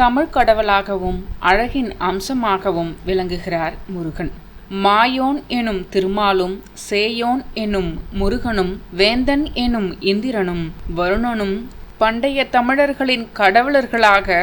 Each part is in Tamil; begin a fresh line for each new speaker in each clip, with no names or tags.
தமிழ் கடவுளாகவும் அழகின் அம்சமாகவும் விளங்குகிறார் முருகன். மாயோன் எனும் திருமாலும் சேயோன் எனும் முருகனும் வேந்தன் எனும் இந்திரனும் வருணனும் பண்டைய தமிழர்களின் கடவுளர்களாக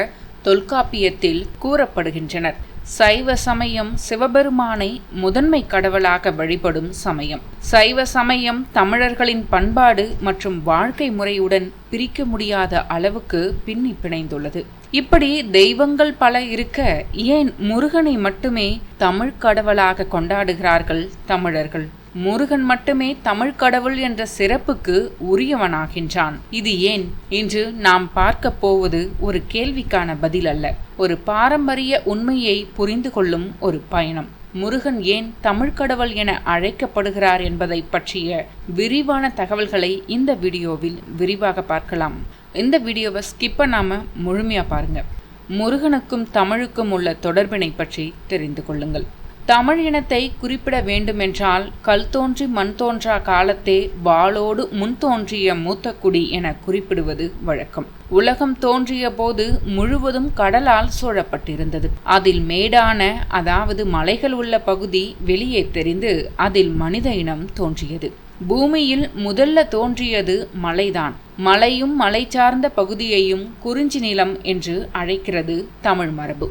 தொல்காப்பியத்தில் கூறப்படுகின்றனர். சைவ சமயம் சிவபெருமானை முதன்மை கடவுளாக வழிபடும் சமயம். சைவ சமயம் தமிழர்களின் பண்பாடு மற்றும் வாழ்க்கை முறையுடன் பிரிக்க முடியாத அளவுக்கு பின்னி பிணைந்துள்ளது. இப்படி தெய்வங்கள் பல இருக்க ஏன் முருகனை மட்டுமே தமிழ் கடவுளாக கொண்டாடுகிறார்கள் தமிழர்கள்? முருகன் மட்டுமே தமிழ் கடவுள் என்ற சிறப்புக்கு உரியவனாகின்றான். இது ஏன்? இன்று நாம் பார்க்க போவது ஒரு கேள்விக்கான பதில் அல்ல. ஒரு பாரம்பரிய உண்மையை புரிந்து கொள்ளும் ஒரு பயணம். முருகன் ஏன் தமிழ் கடவுள் என அழைக்கப்படுகிறார் என்பதை பற்றிய விரிவான தகவல்களை இந்த வீடியோவில் விரிவாக பார்க்கலாம். இந்த வீடியோவை ஸ்கிப் பண்ணாம முழுமையா பாருங்க. முருகனுக்கும் தமிழுக்கும் உள்ள தொடர்பினை பற்றி தெரிந்து கொள்ளுங்கள். தமிழ் இனத்தை குறிப்பிட வேண்டுமென்றால் கல் தோன்றி மண் தோன்றா காலத்தே வாளோடு முன் தோன்றிய மூத்த குடி என குறிப்பிடுவது வழக்கம். உலகம் தோன்றிய போது முழுவதும் கடலால் சூழப்பட்டிருந்தது. அதில் மேடான அதாவது மலைகள் உள்ள பகுதி வெளியே தெரிந்து அதில் மனித இனம் தோன்றியது. பூமியில் முதல்ல தோன்றியது மலைதான். மலையும் மலை சார்ந்த பகுதியையும் குறிஞ்சி நிலம் என்று அழைக்கிறது தமிழ் மரபு.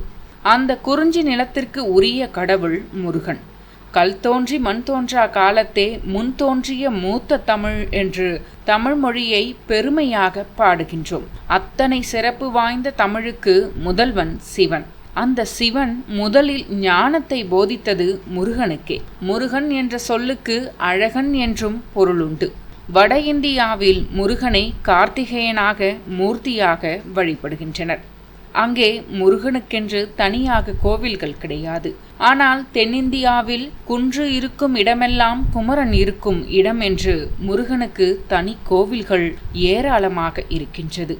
அந்த குறிஞ்சி நிலத்திற்கு உரிய கடவுள் முருகன். கல் தோன்றி மண் தோன்றா காலத்தே முன் தோன்றிய மூத்த தமிழ் என்று தமிழ் மொழியை பெருமையாக பாடுகின்றோம். அத்தனை சிறப்பு வாய்ந்த தமிழுக்கு முதல்வன் சிவன். அந்த சிவன் முதலில் ஞானத்தை போதித்தது முருகனுக்கே. முருகன் என்ற சொல்லுக்கு அழகன் என்றும் பொருளுண்டு. வட இந்தியாவில் முருகனை கார்த்திகேயனாக மூர்த்தியாக வழிபடுகின்றனர். அங்கே முருகனுக்கென்று தனியாக கோவில்கள் கிடையாது. ஆனால் தென்னிந்தியாவில் குன்று இருக்கும் இடமெல்லாம் குமரன் இருக்கும் இடம் என்று முருகனுக்கு தனி கோவில்கள் ஏராளமாக இருக்கின்றது.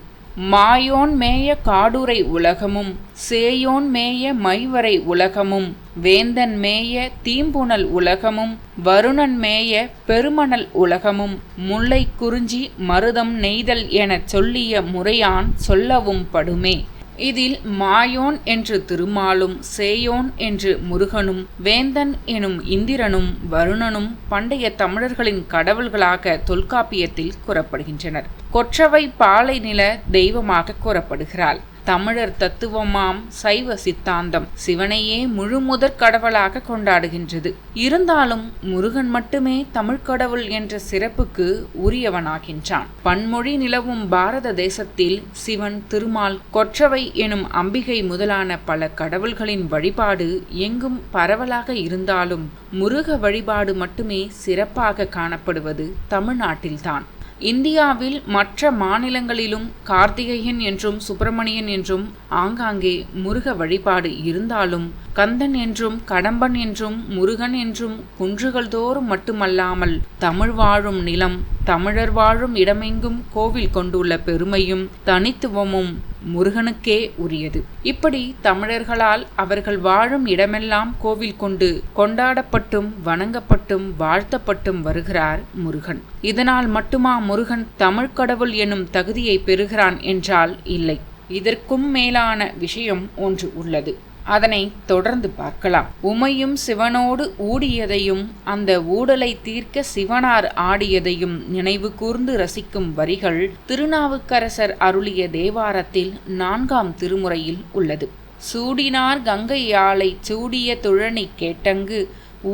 மாயோன் மேய காடுரை உலகமும் சேயோன் மேய மைவரை உலகமும் வேந்தன் மேய தீம்புணல் உலகமும் வருணன் மேய பெருமணல் உலகமும் முல்லை குறிஞ்சி மருதம் நெய்தல் எனச் சொல்லிய முறையான் சொல்லவும் படுமே. இதில் மாயோன் என்று திருமாலும் சேயோன் என்று முருகனும் வேந்தன் எனும் இந்திரனும் வருணனும் பண்டைய தமிழர்களின் கடவுள்களாக தொல்காப்பியத்தில் கூறப்படுகின்றனர். கொற்றவை பாலை நில தெய்வமாக கூறப்படுகிறாள். தமிழர் தத்துவமாம் சைவ சித்தாந்தம் சிவனையே முழு முதற் கடவுளாக கொண்டாடுகின்றது. இருந்தாலும் முருகன் மட்டுமே தமிழ் கடவுள் என்ற சிறப்புக்கு உரியவனாகின்றான். பன்மொழி நிலவும் பாரத தேசத்தில் சிவன் திருமால் கொற்றவை எனும் அம்பிகை முதலான பல கடவுள்களின் வழிபாடு எங்கும் பரவலாக இருந்தாலும் முருக வழிபாடு மட்டுமே சிறப்பாக காணப்படுவது தமிழ்நாட்டில்தான். இந்தியாவில் மற்ற மாநிலங்களிலும் கார்த்திகேயன் என்றும் சுப்பிரமணியன் என்றும் ஆங்காங்கே முருக வழிபாடு இருந்தாலும் கந்தன் என்றும் கடம்பன் என்றும் முருகன் என்றும் குன்றுகள் தோறும் மட்டுமல்லாமல் தமிழ் வாழும் நிலம் தமிழர் வாழும் இடமெங்கும் கோவில் கொண்டுள்ள பெருமையும் தனித்துவமும் முருகனுக்கே உரியது. இப்படி தமிழர்களால் அவர்கள் வாழும் இடமெல்லாம் கோவில் கொண்டு கொண்டாடப்பட்டும் வணங்கப்பட்டும் வாழ்த்தப்பட்டும் வருகிறார் முருகன். இதனால் மட்டுமா முருகன் தமிழ் கடவுள் எனும் தகுதியை பெறுகிறான் என்றால் இல்லை. இதற்கும் மேலான விஷயம் ஒன்று உள்ளது. அதனை தொடர்ந்து பார்க்கலாம். உமையும் சிவனோடு ஊடியதையும் அந்த ஊடலை தீர்க்க சிவனார் ஆடியதையும் நினைவு கூர்ந்து ரசிக்கும் வரிகள் திருநாவுக்கரசர் அருளிய தேவாரத்தில் நான்காம் திருமுறையில் உள்ளது. சூடினார் கங்கை யாழை சூடிய துழனி கேட்டங்கு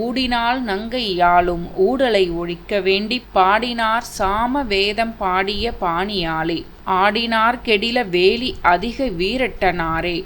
ஊடினால் நங்கை யாழும் ஊடலை ஒழிக்க வேண்டி பாடினார் சாம வேதம் பாடிய பாணியாலே ஆடினார் கெடில வேலி அதிக வீரட்டனாரே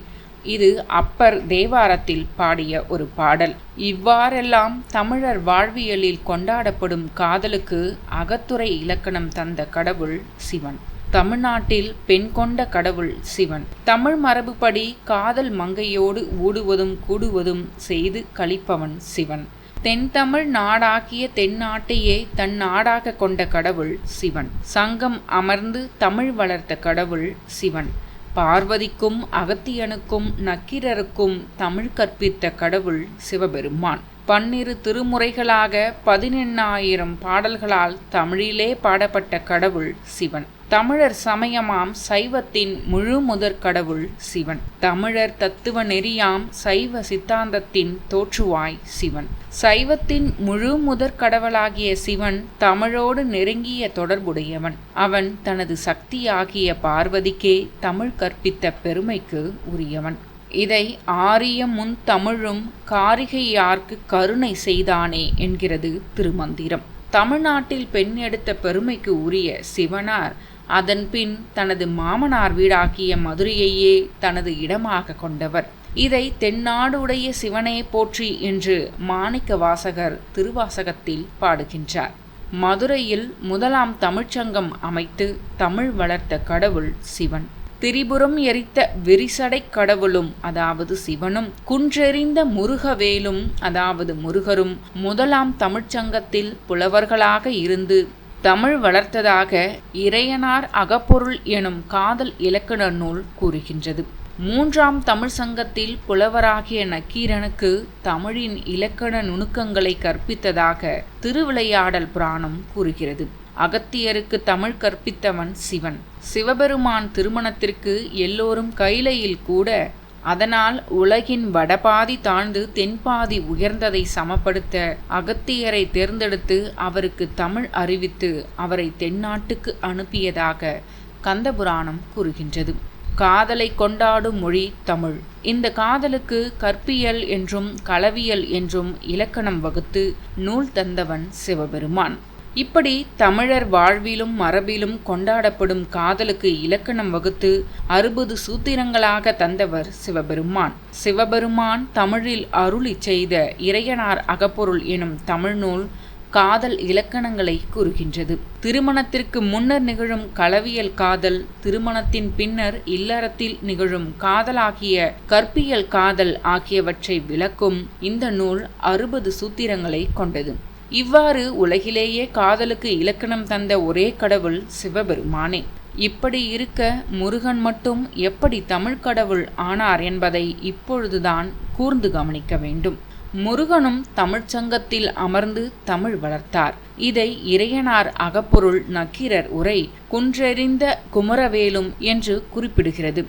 இது அப்பர் தேவாரத்தில் பாடிய ஒரு பாடல். இவ்வாறெல்லாம் தமிழர் வாழ்வியலில் கொண்டாடப்படும் காதலுக்கு அகத்துறை இலக்கணம் தந்த கடவுள் சிவன். தமிழ்நாட்டில் பெண் கொண்ட கடவுள் சிவன். தமிழ் மரபுப்படி காதல் மங்கையோடு ஊடுவதும் கூடுவதும் செய்து கழிப்பவன் சிவன். தென்தமிழ் நாடாக்கிய தென்னாட்டையே தன் நாடாக கொண்ட கடவுள் சிவன். சங்கம் அமர்ந்து தமிழ் வளர்த்த கடவுள் சிவன். பார்வதிக்கும் அகத்தியனுக்கும் நக்கீரருக்கும் தமிழ் கற்பித்த கடவுள் சிவபெருமான். பன்னிரு திருமுறைகளாக பதினெண்ணாயிரம் பாடல்களால் தமிழிலே பாடப்பட்ட கடவுள் சிவன். தமிழர் சமயமாம் சைவத்தின் முழு முதற் கடவுள் சிவன். தமிழர் தத்துவ நெறியாம் சைவ சித்தாந்தத்தின் தோற்றுவாய் சிவன். சைவத்தின் முழு முதற் கடவுளாகிய சிவன் தமிழோடு நெருங்கிய தொடர்புடையவன். அவன் தனது சக்தியாகிய பார்வதிக்கே தமிழ் கற்பித்த பெருமைக்கு உரியவன். இதை ஆரிய முன் தமிழும் காரிகையார்க்கு கருணை செய்தானே என்கிறது திருமந்திரம். தமிழ்நாட்டில் பெண் எடுத்த பெருமைக்கு உரிய சிவனார் அதன்பின் தனது மாமனார் வீடாக்கிய மதுரையையே தனது இடமாக கொண்டவர். இதை தென்னாடுடைய சிவனே போற்றி என்று மாணிக்க வாசகர் திருவாசகத்தில் பாடுகின்றார். மதுரையில் முதலாம் தமிழ்ச்சங்கம் அமைத்து தமிழ் வளர்த்த கடவுள் சிவன். திரிபுரம் எரித்த விரிசடை கடவுளும் அதாவது சிவனும் குன்றெறிந்த முருகவேலும் அதாவது முருகரும் முதலாம் தமிழ்ச்சங்கத்தில் புலவர்களாக இருந்து தமிழ் வளர்த்ததாக இறையனார் அகப்பொருள் எனும் காதல் இலக்கண நூல் கூறுகின்றது. மூன்றாம் தமிழ் சங்கத்தில் புலவராகிய நக்கீரனுக்கு தமிழின் இலக்கண நுணுக்கங்களை கற்பித்ததாக திருவிளையாடல் புராணம் கூறுகிறது. அகத்தியருக்கு தமிழ் கற்பித்தவன் சிவன். சிவபெருமான் திருமணத்திற்கு எல்லோரும் கைலையில் கூட அதனால் உலகின் வடபாதி தாழ்ந்து தென்பாதி உயர்ந்ததை சமப்படுத்த அகத்தியரை தேர்ந்தெடுத்து அவருக்கு தமிழ் அறிவித்து அவரை தென்னாட்டுக்கு அனுப்பியதாக கந்தபுராணம் கூறுகின்றது. காதலை கொண்டாடும் மொழி தமிழ். இந்த காதலுக்கு கற்பியல் என்றும் களவியல் என்றும் இலக்கணம் வகுத்து நூல் தந்தவன் சிவபெருமான். இப்படி தமிழர் வாழ்விலும் மரபிலும் கொண்டாடப்படும் காதலுக்கு இலக்கணம் வகுத்து அறுபது சூத்திரங்களாக தந்தவர் சிவபெருமான். சிவபெருமான் தமிழில் அருளி செய்த இறையனார் அகப்பொருள் எனும் தமிழ்நூல் காதல் இலக்கணங்களை கூறுகின்றது. திருமணத்திற்கு முன்னர் நிகழும் களவியல் காதல் திருமணத்தின் பின்னர் இல்லறத்தில் நிகழும் காதலாகிய கற்பியல் காதல் ஆகியவற்றை விளக்கும் இந்த நூல் அறுபது சூத்திரங்களை கொண்டது. இவ்வாறு உலகிலேயே காதலுக்கு இலக்கணம் தந்த ஒரே கடவுள் சிவபெருமானே. இப்படி இருக்க முருகன் மட்டும் எப்படி தமிழ் கடவுள் ஆனார் என்பதை இப்பொழுதுதான் கூர்ந்து கவனிக்க வேண்டும். முருகனும் தமிழ்ச்சங்கத்தில் அமர்ந்து தமிழ் வளர்த்தார். இதை இறையனார் அகப்பொருள் நக்கீரர் உரை குன்றெறிந்த குமரவேலும் என்று குறிப்பிடுகிறது.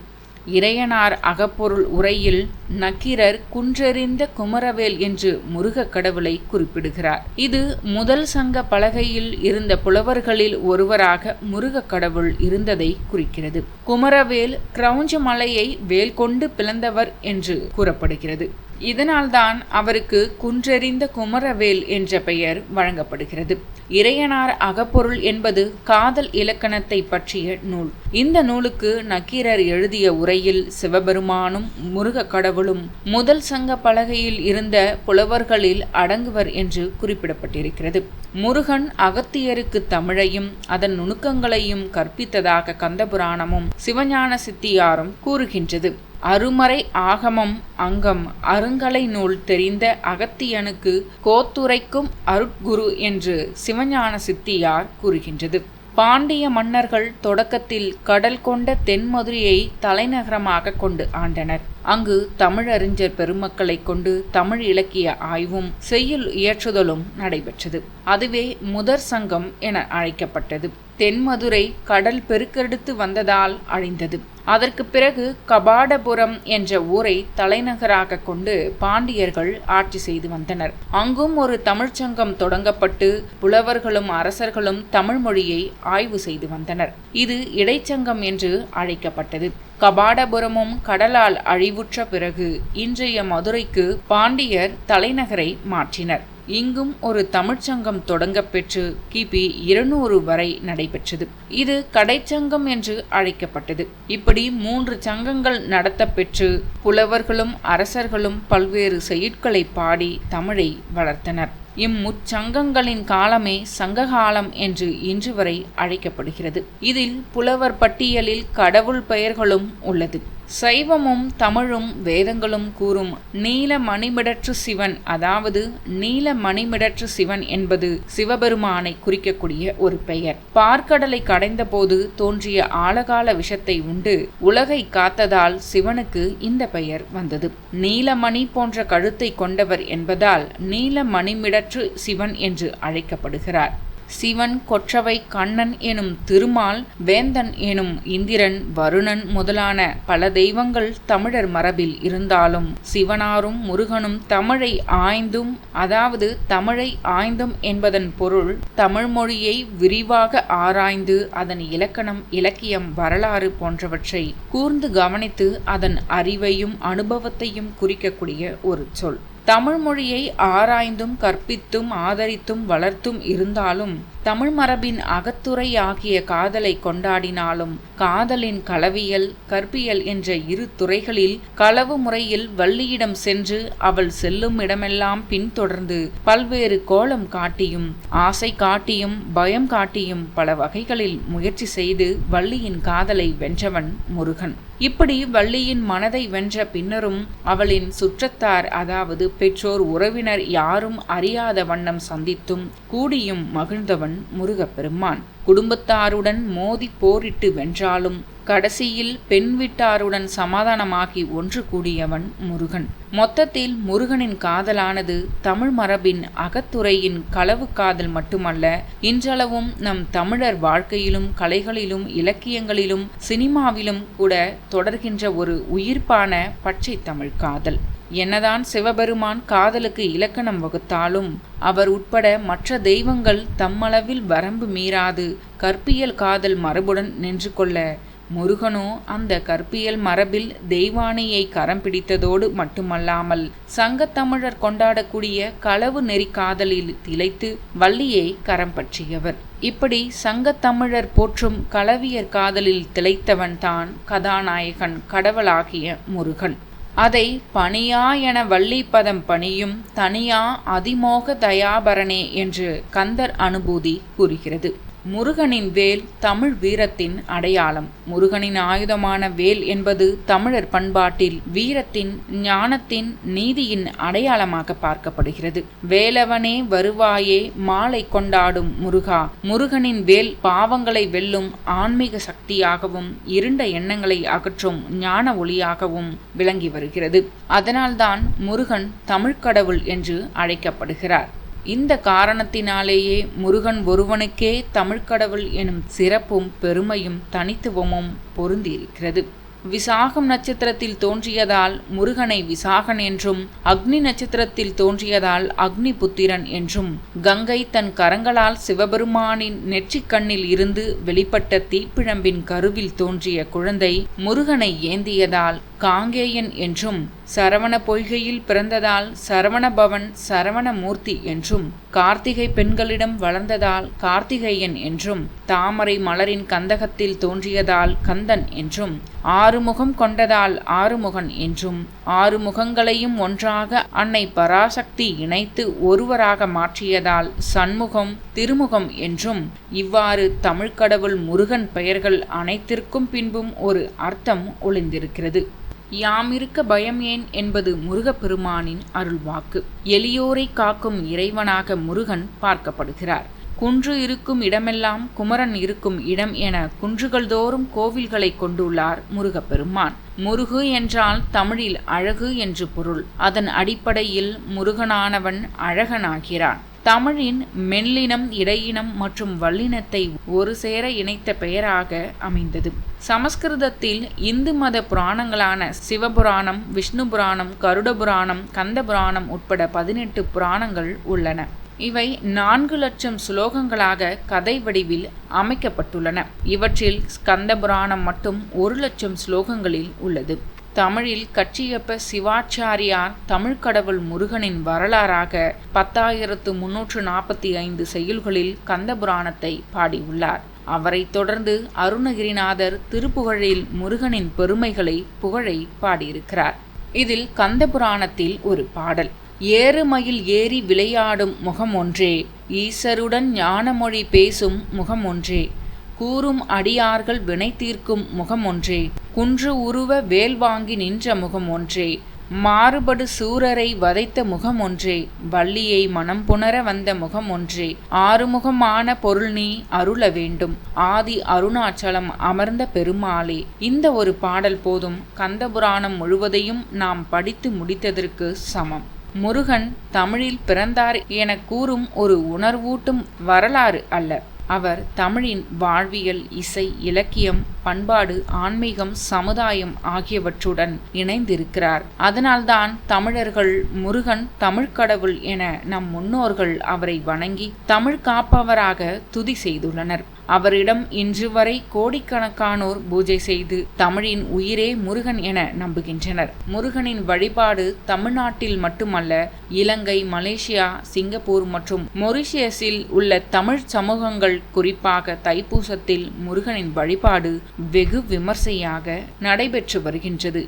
இறையனார் அகப்பொருள் உரையில் நக்கீரர் குன்றெறிந்த குமரவேல் என்று முருக கடவுளை குறிப்பிடுகிறார். இது முதல் சங்க பலகையில் இருந்த புலவர்களில் ஒருவராக முருக கடவுள் இருந்ததை குறிக்கிறது. குமரவேல் கிரௌஞ்ச மலையை வேல் கொண்டு பிளந்தவர் என்று கூறப்படுகிறது. இதனால்தான் அவருக்கு குன்றெறிந்த குமரவேல் என்ற பெயர் வழங்கப்படுகிறது. இறையனார் அகப்பொருள் என்பது காதல் இலக்கணத்தை பற்றிய நூல். இந்த நூலுக்கு நக்கீரர் எழுதிய உரையில் சிவபெருமானும் முருக கடவுளும் முதல் சங்க பலகையில் இருந்த புலவர்களில் அடங்குவர் என்று குறிப்பிடப்பட்டிருக்கிறது. முருகன் அகத்தியருக்கு தமிழையும் அதன் நுணுக்கங்களையும் கற்பித்ததாக கந்தபுராணமும் சிவஞான சித்தியாரும் கூறுகின்றது. அருமறை ஆகமம் அங்கம் அருங்கலை நூல் தெரிந்த அகத்தியனுக்கு கோத்துரைக்கும் அருட்குரு என்று சிவஞான சித்தியார் கூறுகின்றது. பாண்டிய மன்னர்கள் தொடக்கத்தில் கடல் கொண்ட தென்மதுரையை தலைநகரமாக கொண்டு ஆண்டனர். அங்கு தமிழறிஞர் பெருமக்களை கொண்டு தமிழ் இலக்கிய ஆய்வும் செய்யுள் இயற்றுதலும் நடைபெற்றது. அதுவே முதற் சங்கம் என அழைக்கப்பட்டது. தென்மதுரை கடல் பெருக்கெடுத்து வந்ததால் அழிந்தது. அதற்கு பிறகு கபாடபுரம் என்ற ஊரை தலைநகராக கொண்டு பாண்டியர்கள் ஆட்சி செய்து வந்தனர். அங்கும் ஒரு தமிழ்ச்சங்கம் தொடங்கப்பட்டு புலவர்களும் அரசர்களும் தமிழ் மொழியை ஆய்வு செய்து வந்தனர். இது இடைச்சங்கம் என்று அழைக்கப்பட்டது. கபாடபுரமும் கடலால் அழிவுற்ற பிறகு இன்றைய மதுரைக்கு பாண்டியர் தலைநகரை மாற்றினர். இங்கும் ஒரு தமிழ்ச்சங்கம் தொடங்கப்பெற்று கிபி இருநூறு வரை நடைபெற்றது. இது கடைச்சங்கம் என்று அழைக்கப்பட்டது. இப்படி மூன்று சங்கங்கள் நடத்தப்பெற்று புலவர்களும் அரசர்களும் பல்வேறு செயற்களை பாடி தமிழை வளர்த்தனர். இம்முச்சங்கங்களின் காலமே சங்ககாலம் என்று இன்று வரை அழைக்கப்படுகிறது. இதில் புலவர் பட்டியலில் கடவுள் பெயர்களும் உள்ளது. சைவமும் தமிழும் வேதங்களும் கூறும் நீல மணிமிடற்று சிவன் அதாவது நீல மணிமிடற்று சிவன் என்பது சிவபெருமானை குறிக்கக்கூடிய ஒரு பெயர். பார்க்கடலை கடைந்தபோது தோன்றிய ஆழகால விஷத்தை உண்டு உலகை காத்ததால் சிவனுக்கு இந்த பெயர் வந்தது. நீலமணி போன்ற கழுத்தை கொண்டவர் என்பதால் நீல மணிமிடற்று சிவன் என்று அழைக்கப்படுகிறார். சிவன் கொற்றவை கண்ணன் எனும் திருமால் வேந்தன் எனும் இந்திரன் வருணன் முதலான பல தெய்வங்கள் தமிழர் மரபில் இருந்தாலும் சிவனாரும் முருகனும் தமிழை ஆய்ந்தும் அதாவது தமிழை ஆய்ந்தும் என்பதன் பொருள் தமிழ் மொழியை விரிவாக ஆராய்ந்து அதன் இலக்கணம் இலக்கியம் வரலாறு போன்றவற்றை கூர்ந்து கவனித்து அதன் அறிவையும் அனுபவத்தையும் குறிக்கக்கூடிய ஒரு சொல். தமிழ் மொழியை ஆராய்ந்தும் கற்பித்தும் ஆதரித்தும் வளர்த்தும் இருந்தாலும் தமிழ் மரபின் அகத்துறை ஆகிய காதலை கொண்டாடினாலும் காதலின் களவியல் கற்பியல் என்ற இரு துறைகளில் களவு முறையில் வள்ளியிடம் சென்று அவள் செல்லும் இடமெல்லாம் பின்தொடர்ந்து பல்வேறு கோலம் காட்டியும் ஆசை காட்டியும் பயம் காட்டியும் பல வகைகளில் முயற்சி செய்து வள்ளியின் காதலை வென்றவன் முருகன். இப்படி வள்ளியின் மனதை வென்ற பின்னரும் அவளின் சுற்றத்தார் அதாவது பெற்றோர் உறவினர் யாரும் அறியாத வண்ணம் சந்தித்தும் கூடியும் மகிழ்ந்தவன் முருகப்பெருமான். குடும்பத்தாருடன் மோதி போரிட்டு வென்றாலும் கடைசியில் பெண் வீட்டாருடன் சமாதானமாகி ஒன்று கூடியவன் முருகன். மொத்தத்தில் முருகனின் காதலானது தமிழ் மரபின் அகத்துறையின் களவு காதல் மட்டுமல்ல இன்றளவும் நம் தமிழர் வாழ்க்கையிலும் கலைகளிலும் இலக்கியங்களிலும் சினிமாவிலும் கூட தொடர்கின்ற ஒரு உயிர்ப்பான பச்சை தமிழ் காதல். என்னதான் சிவபெருமான் காதலுக்கு இலக்கணம் வகுத்தாலும் அவர் உட்பட மற்ற தெய்வங்கள் தம்மளவில் வரம்பு மீறாது. கற்பியல் காதல் மரபுடன் நின்று கொள்ள. முருகனோ அந்த கற்பியல் மரபில் தெய்வானையை கரம் பிடித்ததோடு மட்டுமல்லாமல் சங்கத்தமிழர் கொண்டாடக்கூடிய களவு நெறி காதலில் திளைத்து வள்ளியை கரம் பற்றியவர். இப்படி சங்கத்தமிழர் போற்றும் களவியர் காதலில் திளைத்தவன் தான் கதாநாயகன் கடவுளாகிய முருகன். அதை பணியா என வள்ளிப்பதம் பணியும் தனியா அதிமோக தயாபரணே என்று கந்தர் அனுபூதி கூறுகிறது. முருகனின் வேல் தமிழ் வீரத்தின் அடையாளம். முருகனின் ஆயுதமான வேல் என்பது தமிழர் பண்பாட்டில் வீரத்தின் ஞானத்தின் நீதியின் அடையாளமாக பார்க்கப்படுகிறது. வேலவனே வருவாயே மாலை கொண்டாடும் முருகா. முருகனின் வேல் பாவங்களை வெல்லும் ஆன்மீக சக்தியாகவும் இருண்ட எண்ணங்களை அகற்றும் ஞான ஒளியாகவும் விளங்கி வருகிறது. அதனால்தான் முருகன் தமிழ்க்கடவுள் என்று அழைக்கப்படுகிறார். இந்த காரணத்தினாலேயே முருகன் ஒருவனுக்கே தமிழ்க்கடவுள் எனும் சிறப்பும் பெருமையும் தனித்துவமும் பொருந்தியிருக்கிறது. விசாகம் நட்சத்திரத்தில் தோன்றியதால் முருகனை விசாகன் என்றும் அக்னி நட்சத்திரத்தில் தோன்றியதால் அக்னி புத்திரன் என்றும் கங்கை தன் கரங்களால் சிவபெருமானின் நெற்றிக்கண்ணில் இருந்து வெளிப்பட்ட தீப்பிழம்பின் கருவில் தோன்றிய குழந்தை முருகனை ஏந்தியதால் காங்கேயன் என்றும் சரவண பொய்கையில் பிறந்ததால் சரவணபவன் சரவணமூர்த்தி என்றும் கார்த்திகை பெண்களிடம் வளர்ந்ததால் கார்த்திகேயன் என்றும் தாமரை மலரின் கந்தகத்தில் தோன்றியதால் கந்தன் என்றும் ஆறுமுகம் கொண்டதால் ஆறுமுகன் என்றும் ஆறு முகங்களையும் ஒன்றாக அன்னை பராசக்தி இணைத்து ஒருவராக மாற்றியதால் சண்முகம் திருமுகம் என்றும் இவ்வாறு தமிழ்க்கடவுள் முருகன் பெயர்கள் அனைத்திற்கும் பின்பும் ஒரு அர்த்தம் ஒளிந்திருக்கிறது. யாமிருக்க பயம் ஏன் என்பது முருகப்பெருமானின் அருள்வாக்கு. எளியோரை காக்கும் இறைவனாக முருகன் பார்க்கப்படுகிறார். குன்று இருக்கும் இடமெல்லாம் குமரன் இருக்கும் இடம் என குன்றுகள் தோறும் கோவில்களை கொண்டுள்ளார் முருகப்பெருமான். முருகு என்றால் தமிழில் அழகு என்று பொருள். அதன் அடிப்படையில் முருகனானவன் அழகனாகிறான். தமிழின் மெல்லினம் இடையினம் மற்றும் வல்லினத்தை ஒரு சேர இணைத்த பெயராக அமைந்தது. சமஸ்கிருதத்தில் இந்து மத புராணங்களான சிவபுராணம் விஷ்ணு புராணம் கருட புராணம் கந்த புராணம் உட்பட பதினெட்டு புராணங்கள் உள்ளன. இவை நான்கு லட்சம் ஸ்லோகங்களாக கதை வடிவில் அமைக்கப்பட்டுள்ளன. இவற்றில் ஸ்கந்த புராணம் மட்டும் ஒரு லட்சம் ஸ்லோகங்களில் உள்ளது. தமிழில் கச்சியப்ப சிவாச்சாரியார் தமிழ்க்கடவுள் முருகனின் வரலாறாக பத்தாயிரத்து முன்னூற்று நாற்பத்தி ஐந்து செய்யுள்களில் கந்தபுராணத்தை பாடியுள்ளார். அவரைத் தொடர்ந்து அருணகிரிநாதர் திருப்புகழில் முருகனின் பெருமைகளை புகழை பாடியிருக்கிறார். இதில் கந்தபுராணத்தில் ஒரு பாடல். ஏறுமயில் ஏறி விளையாடும் முகம் ஒன்றே. ஈசருடன் ஞானமொழி பேசும் முகம் ஒன்றே. கூறும் அடியார்கள் வினை தீர்க்கும் முகம் ஒன்றே. குன்று உருவ வேல் வாங்கி நின்ற முகம் ஒன்றே. மாறுபடு சூரரை வதைத்த முகம் ஒன்றே. வள்ளியை மனம் புணர வந்த முகம் ஒன்றே. ஆறுமுகமான பொருள் நீ அருள வேண்டும். ஆதி அருணாச்சலம் அமர்ந்த பெருமாளே. இந்த ஒரு பாடல் போதும். கந்தபுராணம் முழுவதையும் நாம் படித்து முடித்ததற்கு சமம். முருகன் தமிழில் பிறந்தார் என கூறும் ஒரு உணர்வூட்டும் வரலாறு அல்ல. அவர் தமிழின் வாழ்வியல் இசை இலக்கியம் பண்பாடு ஆன்மீகம் சமுதாயம் ஆகியவற்றுடன் இணைந்திருக்கிறார். அதனால்தான் தமிழர்கள் முருகன் தமிழ்க்கடவுள் என நம் முன்னோர்கள் அவரை வணங்கி தமிழ் காப்பவராக துதி செய்துள்ளனர். அவரிடம் இன்று வரை கோடிக்கணக்கானோர் பூஜை செய்து தமிழின் உயிரே முருகன் என நம்புகின்றனர். முருகனின் வழிபாடு தமிழ்நாட்டில் மட்டுமல்ல இலங்கை மலேசியா சிங்கப்பூர் மற்றும் மொரிஷியஸில் உள்ள தமிழ் சமூகங்கள் குறிப்பாக தைப்பூசத்தில் முருகனின் வழிபாடு வெகு விமர்சையாக நடைபெற்று வருகின்றது.